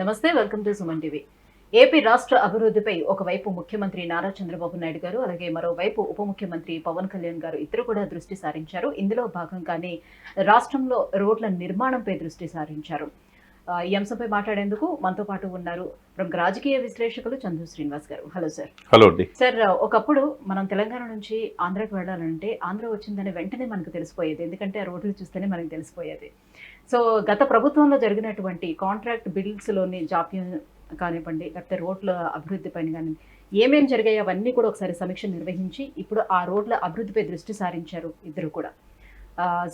Namaste welcome to Suman TV. AP రాష్ట్ర అభివృద్ధిపై ఒకవైపు ముఖ్యమంత్రి నారా చంద్రబాబు నాయుడు గారు అలాగే మరోవైపు ఉప ముఖ్యమంత్రి పవన్ కళ్యాణ్ గారు ఇద్దరు కూడా దృష్టి సారించారు. ఇందులో భాగంగానే రాష్ట్రంలో రోడ్ల నిర్మాణంపై దృష్టి సారించారు. ఈ అంశంపై మాట్లాడేందుకు మనతో పాటు ఉన్నారు ప్రముఖ రాజకీయ విశ్లేషకులు Chandu Srinivas garu. Hello sir. Hello అండి. సార్ ఒకప్పుడు మనం తెలంగాణ నుంచి ఆంధ్రాకి వెళ్ళాలంటే ఆంధ్ర వచ్చిందని వెంటనే మనకు తెలిసిపోయేది. ఎందుకంటే ఆ రోడ్లు చూస్తేనే మనకు తెలిసిపోయేది. సో గత ప్రభుత్వంలో జరిగినటువంటి కాంట్రాక్ట్ బిల్స్లోని జాప్యం కానివ్వండి లేకపోతే రోడ్ల అభివృద్ధి పైన కానీ ఏమేమి జరిగాయి అవన్నీ కూడా ఒకసారి సమీక్ష నిర్వహించి ఇప్పుడు ఆ రోడ్ల అభివృద్ధిపై దృష్టి సారించారు ఇద్దరు కూడా.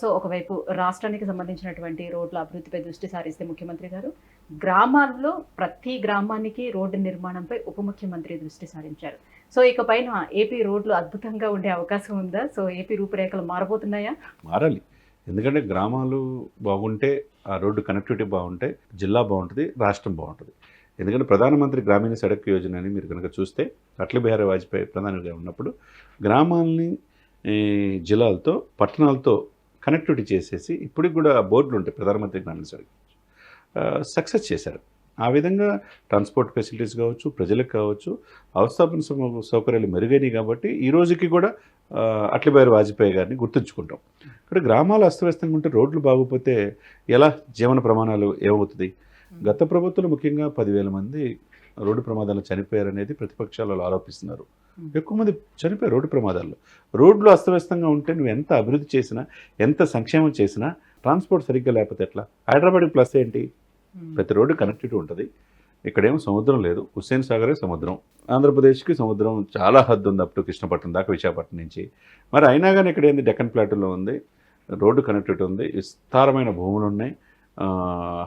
సో ఒకవైపు రాష్ట్రానికి సంబంధించినటువంటి రోడ్ల అభివృద్ధిపై దృష్టి సారిస్తే ముఖ్యమంత్రి గారు గ్రామాల్లో ప్రతి గ్రామానికి రోడ్డు నిర్మాణంపై ఉప ముఖ్యమంత్రి దృష్టి సారించారు. సో ఇక పైన ఏపీ రోడ్లు అద్భుతంగా ఉండే అవకాశం ఉందా? సో ఏపీ రూపురేఖలు మారబోతున్నాయా? మారాలి. ఎందుకంటే గ్రామాలు బాగుంటే ఆ రోడ్డు కనెక్టివిటీ బాగుంటే జిల్లా బాగుంటుంది రాష్ట్రం బాగుంటుంది. ఎందుకంటే ప్రధానమంత్రి గ్రామీణ సడక్ యోజన అని మీరు కనుక చూస్తే అటల్ బిహారీ వాజ్పేయి ప్రధానిగా ఉన్నప్పుడు గ్రామాలని ఈ, జిల్లాలతో పట్టణాలతో కనెక్టివిటీ చేసేసి ఇప్పటికి కూడా బోర్డులు ఉంటాయి ప్రధానమంత్రి గ్రామీణ సడక్ సక్సెస్ చేశారు. ఆ విధంగా ట్రాన్స్పోర్ట్ ఫెసిలిటీస్ కావచ్చు ప్రజలకు కావచ్చు అవస్థాపన సౌకర్యాలు మెరుగైనవి కాబట్టి ఈ రోజుకి కూడా అట్లబారి వాజ్పేయి గారిని గుర్తుంచుకుంటాం. ఇక్కడ గ్రామాలు అస్తవ్యస్తంగా ఉంటే రోడ్లు బాగోపోతే ఎలా జీవన ప్రమాణాలు ఏమవుతుంది గత ప్రభుత్వంలో ముఖ్యంగా పదివేల మంది రోడ్డు ప్రమాదాలు చనిపోయారనేది ప్రతిపక్షాలు వాళ్ళు ఆరోపిస్తున్నారు. ఎక్కువ మంది చనిపోయారు రోడ్డు ప్రమాదాల్లో. రోడ్లు అస్తవ్యస్తంగా ఉంటే నువ్వు ఎంత అభివృద్ధి చేసినా ఎంత సంక్షేమం చేసినా ట్రాన్స్పోర్ట్ సరిగ్గా లేకపోతే ఎట్లా? హైదరాబాద్కి ప్లస్ ఏంటి? ప్రతి రోడ్డు కనెక్టివిటీ ఉంటుంది. ఇక్కడేమో సముద్రం లేదు. హుస్సేన్ సాగరే సముద్రం. ఆంధ్రప్రదేశ్కి సముద్రం చాలా హద్దు ఉంది అప్ టు కృష్ణపట్నం దాకా విశాఖపట్నం నుంచి. మరి అయినా కానీ ఇక్కడ ఏంది? డెక్కన్ ప్లాటూలో ఉంది. రోడ్డు కనెక్టివిటీ ఉంది. విస్తారమైన భూములు ఉన్నాయి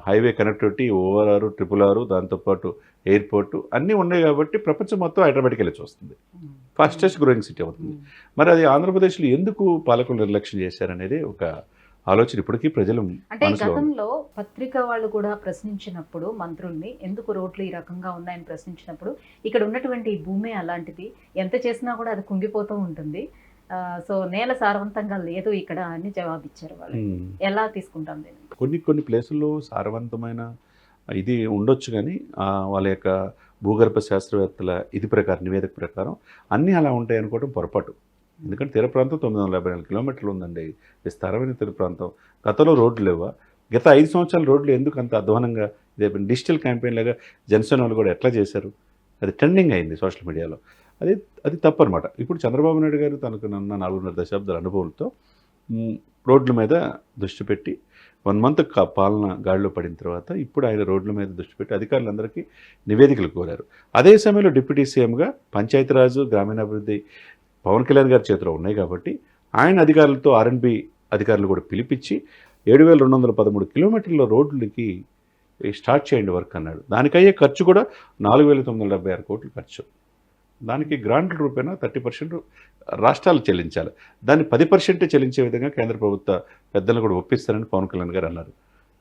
హైవే కనెక్టివిటీ ఓవర్ ఆరు ట్రిపుల్ ఆరు దాంతోపాటు ఎయిర్పోర్టు అన్నీ ఉన్నాయి కాబట్టి ప్రపంచం మొత్తం హైదరాబాద్కి వెళ్ళి చూస్తుంది. ఫాస్టెస్ట్ గ్రోయింగ్ సిటీ అవుతుంది. మరి అది ఆంధ్రప్రదేశ్లో ఎందుకు పాలకులు నిర్లక్ష్యం చేశారనేది ఒక ఆలోచన ఇప్పటికీ ప్రజలు అంటే. గతంలో పత్రిక వాళ్ళు కూడా ప్రశ్నించినప్పుడు మంత్రుల్ని ఎందుకు రోడ్లు ఈ రకంగా ఉన్నాయని ప్రశ్నించినప్పుడు ఇక్కడ ఉన్నటువంటి భూమి అలాంటిది ఎంత చేసినా కూడా అది కుంగిపోతూ ఉంటుంది. సో నేల సారవంతంగా లేదు ఇక్కడ అని జవాబిచ్చారు వాళ్ళు. ఎలా తీసుకుంటాం దీన్ని? కొన్ని కొన్ని ప్లేసుల్లో సారవంతమైన ఇది ఉండొచ్చు కానీ వాళ్ళ యొక్క భూగర్భ శాస్త్రవేత్తల ఇది ప్రకారం నివేదిక ప్రకారం అన్నీ అలా ఉంటాయి అనుకోవడం పొరపాటు. ఎందుకంటే తీర ప్రాంతం తొమ్మిది వందల యాభై నాలుగు కిలోమీటర్లు ఉందండి. విస్తారమైన తీర ప్రాంతం. గతంలో రోడ్లు లేవా? గత ఐదు సంవత్సరాల రోడ్లు ఎందుకు అంత అధ్వానంగా ఇదే డిజిటల్ క్యాంపెయిన్ లాగా జనసేన వాళ్ళు కూడా ఎట్లా చేశారు? అది ట్రెండింగ్ అయింది సోషల్ మీడియాలో. అది అది తప్పు అనమాట ఇప్పుడు చంద్రబాబు నాయుడు గారు తనకు నన్న నాలుగున్నర దశాబ్దాల అనుభవంతో రోడ్ల మీద దృష్టి పెట్టి వన్ మంత్ పాలన గాడిలో పడిన తర్వాత ఇప్పుడు ఆయన రోడ్ల మీద దృష్టి పెట్టి అధికారులందరికీ నివేదికలు కోరారు. అదే సమయంలో డిప్యూటీ సీఎంగా పంచాయతీరాజు గ్రామీణాభివృద్ధి పవన్ కళ్యాణ్ గారి చేతిలో ఉన్నాయి కాబట్టి ఆయన అధికారులతో ఆర్ఎన్బి అధికారులు కూడా పిలిపించి ఏడు వేల రెండు వందల పదమూడు కిలోమీటర్ల రోడ్లకి స్టార్ట్ చేయండి వర్క్ అన్నాడు. దానికయ్యే ఖర్చు కూడా నాలుగు వేల తొమ్మిది వందల డెబ్బై ఆరు కోట్లు ఖర్చు. దానికి గ్రాంట్ల రూపేణా థర్టీ పర్సెంట్ రాష్ట్రాలు చెల్లించాలి. దాన్ని పది పర్సెంట్ చెల్లించే విధంగా కేంద్ర ప్రభుత్వ పెద్దలు కూడా ఒప్పిస్తారని పవన్ కళ్యాణ్ గారు అన్నారు.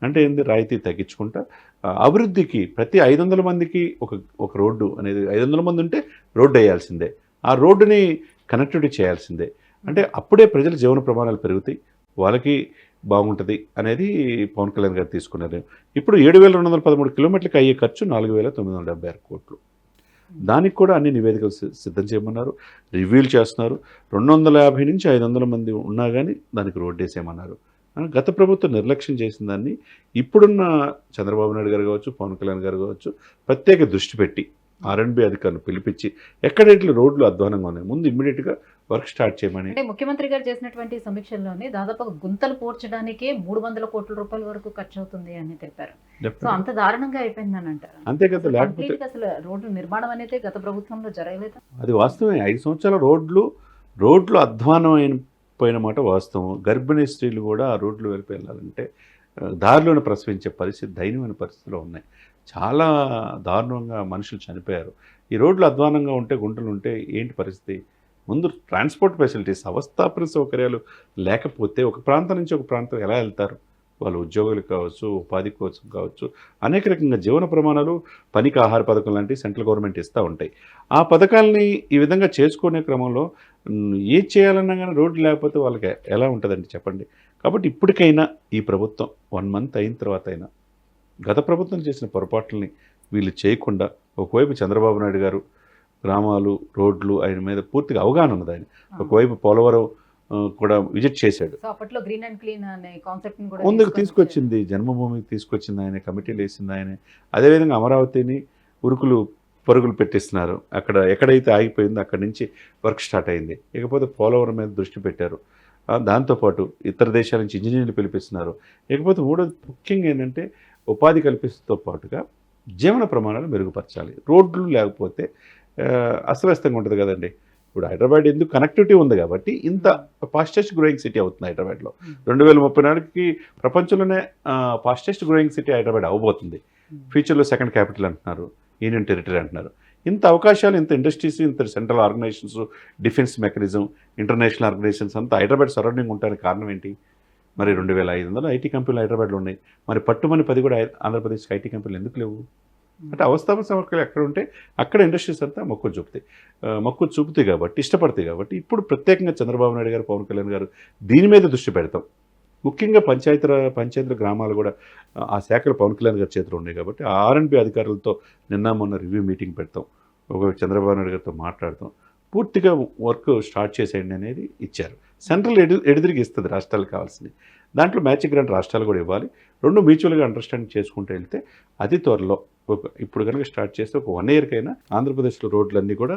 అంటే ఏంది? రాయితీ తగ్గించుకుంటా. అభివృద్ధికి ప్రతి ఐదు వందల మందికి ఒక ఒక రోడ్డు అనేది ఐదు వందల మంది ఉంటే రోడ్డు వేయాల్సిందే. ఆ రోడ్డుని కనెక్టివిటీ చేయాల్సిందే. అంటే అప్పుడే ప్రజల జీవన ప్రమాణాలు పెరుగుతాయి. వాళ్ళకి బాగుంటుంది అనేది పవన్ కళ్యాణ్ గారు తీసుకున్నారు. ఇప్పుడు ఏడు వేల రెండు వందల పదమూడు కిలోమీటర్లకి అయ్యే ఖర్చు నాలుగు వేల తొమ్మిది వందల డెబ్బై ఆరు కోట్లు. దానికి కూడా అన్ని నివేదికలు సిద్ధం చేయమన్నారు రివ్యూలు చేస్తున్నారు. రెండు వందల యాభై నుంచి ఐదు వందల మంది ఉన్నా కానీ దానికి రోడ్డేసేయమన్నారు గత ప్రభుత్వం నిర్లక్ష్యం చేసిన దాన్ని ఇప్పుడున్న చంద్రబాబు నాయుడు గారు కావచ్చు పవన్ కళ్యాణ్ గారు కావచ్చు ప్రత్యేక దృష్టి పెట్టి ఆర్ఎండ్బి అధికారులు పిలిపించి ఎక్కడ ఇట్లా రోడ్లు అధ్వానంగా ఉన్నాయి? ముందు ఇమ్మీడియట్గా వర్క్ స్టార్ట్ చేయమని. అంటే ముఖ్యమంత్రి గారు చేసినటువంటి సమీక్షల్లోనే దాదాపు గుంతలు పూడ్చడానికే మూడు వందల కోట్ల రూపాయల వరకు ఖర్చు అవుతుంది అని తెలిపారు సో అంత దారుణంగా అయిపోయిందని అంటారు. అంతే కదా లేకపోతే అసలు రోడ్డు నిర్మాణం అనేది గత ప్రభుత్వంలో జరగలేదు? అది వాస్తవమే. ఐదు సంవత్సరాల రోడ్లు రోడ్లు అధ్వానం అయిన పోయిన మాట వాస్తవం. గర్భిణీ స్త్రీలు కూడా ఆ రోడ్లు వెళ్ళి వెళ్ళాలంటే దారిలోనే ప్రసవించే పరిస్థితి దయనీయమైన పరిస్థితిలో ఉన్నాయి. చాలా దారుణంగా మనుషులు చనిపోయారు. ఈ రోడ్లు అధ్వానంగా ఉంటే గుంటలు ఉంటే ఏంటి పరిస్థితి? ముందు ట్రాన్స్పోర్ట్ ఫెసిలిటీస్ అవస్థాపన సౌకర్యాలు లేకపోతే ఒక ప్రాంతం నుంచి ఒక ప్రాంతం ఎలా వెళ్తారు? వాళ్ళు ఉద్యోగులు కావచ్చు ఉపాధి కోసం కావచ్చు అనేక రకంగా జీవన ప్రమాణాలు పనికి ఆహార పథకం లాంటి సెంట్రల్ గవర్నమెంట్ ఇస్తూ ఉంటాయి. ఆ పథకాలని ఈ విధంగా చేసుకునే క్రమంలో మ్, ఏది చేయాలన్నా కానీ రోడ్లు లేకపోతే వాళ్ళకి ఎలా ఉంటుందండి చెప్పండి? కాబట్టి ఇప్పటికైనా ఈ ప్రభుత్వం వన్ మంత్ అయిన తర్వాత అయినా గత ప్రభుత్వం చేసిన పొరపాట్లని వీళ్ళు చేయకుండా ఒకవైపు చంద్రబాబు నాయుడు గారు గ్రామాలు రోడ్లు ఆయన మీద పూర్తిగా అవగాహన ఉన్నది ఆయన. ఒకవైపు పోలవరం కూడా విజిట్ చేశాడు. అప్పట్లో గ్రీన్ అండ్ క్లీన్ అనే కాన్సెప్ట్ కూడా ముందుకు తీసుకొచ్చింది జన్మభూమికి తీసుకొచ్చింది ఆయన కమిటీలు వేసింది ఆయన. అదేవిధంగా అమరావతిని ఉరుకులు పరుగులు పెట్టిస్తున్నారు. అక్కడ ఎక్కడైతే ఆగిపోయిందో అక్కడి నుంచి వర్క్ స్టార్ట్ అయింది. ఇకపోతే పోలవరం మీద దృష్టి పెట్టారు. దాంతోపాటు ఇతర దేశాల నుంచి ఇంజనీర్లు పిలిపిస్తున్నారు. ఇకపోతే మూడోది ముఖ్యంగా ఏంటంటే ఉపాధి కల్పిస్తూ పాటుగా జీవన ప్రమాణాలు మెరుగుపరచాలి. రోడ్లు లేకపోతే అస్తవ్యస్తంగా ఉంటుంది కదండి. ఇప్పుడు హైదరాబాద్ ఎందుకు కనెక్టివిటీ ఉంది కాబట్టి ఇంత ఫాస్టెస్ట్ గ్రోయింగ్ సిటీ అవుతుంది హైదరాబాద్లో. రెండు వేల ముప్పై నాలుగుకి ప్రపంచంలోనే ఫాస్టెస్ట్ గ్రోయింగ్ సిటీ హైదరాబాద్ అవబోతుంది ఫ్యూచర్లో సెకండ్ క్యాపిటల్ అంటున్నారు యూనియన్ టెరిటరీ అంటున్నారు. ఇంత అవకాశాలు ఇంత ఇండస్ట్రీస్ ఇంత central organisations defence mechanism international organisations అంతా హైదరాబాద్ సరౌండింగ్ ఉండడానికి కారణం ఏంటి? మరి రెండు వేల ఐదు వందలు ఐటీ కంపెనీలు హైదరాబాద్లో ఉన్నాయి. మరి పట్టుమని పది కూడా ఆంధ్రప్రదేశ్కి ఐటీ కంపెనీలు ఎందుకు లేవు? అంటే అవస్థాపన సమర్కలు ఎక్కడ ఉంటే అక్కడ ఇండస్ట్రీస్ అంతా మొక్కు చూపుతాయి. ఆ, మొక్కు చూపుతాయి కాబట్టి ఇష్టపడతాయి కాబట్టి ఇప్పుడు ప్రత్యేకంగా చంద్రబాబు నాయుడు గారు పవన్ కళ్యాణ్ గారు దీని మీద దృష్టి పెడతాం. ముఖ్యంగా పంచాయతీ పంచాయతీల గ్రామాలు కూడా ఆ, శాఖలు పవన్ కళ్యాణ్ గారి చేతిలో ఉన్నాయి కాబట్టి ఆ ఆర్ఎన్బి అధికారులతో నిన్న మొన్న రివ్యూ మీటింగ్ పెడతాం. ఒక చంద్రబాబు నాయుడు గారితో మాట్లాడతాం. పూర్తిగా వర్క్ స్టార్ట్ చేసేయండి అనేది ఇచ్చారు. సెంట్రల్ ఎడు ఎడుదిరిగి ఇస్తుంది రాష్ట్రాలకు కావాల్సింది దాంట్లో మ్యాచింగ్ గ్రాంట్ రాష్ట్రాలు కూడా ఇవ్వాలి. రెండు మ్యూచువల్గా అండర్స్టాండింగ్ చేసుకుంటూ వెళ్తే అతి త్వరలో ఒక ఇప్పుడు కనుక స్టార్ట్ చేస్తే ఒక వన్ ఇయర్కైనా ఆంధ్రప్రదేశ్లో రోడ్లన్నీ కూడా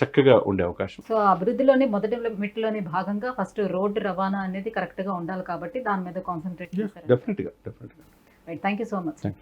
చక్కగా ఉండే అవకాశం. సో అభివృద్ధిలోని మొదటి మెట్లోని భాగంగా ఫస్ట్ రోడ్డు రవాణా అనేది కరెక్ట్గా ఉండాలి కాబట్టి దాని మీద కాన్సన్ట్రేట్ డెఫినెట్గా డెఫినెట్గా థ్యాంక్ యూ సో మచ్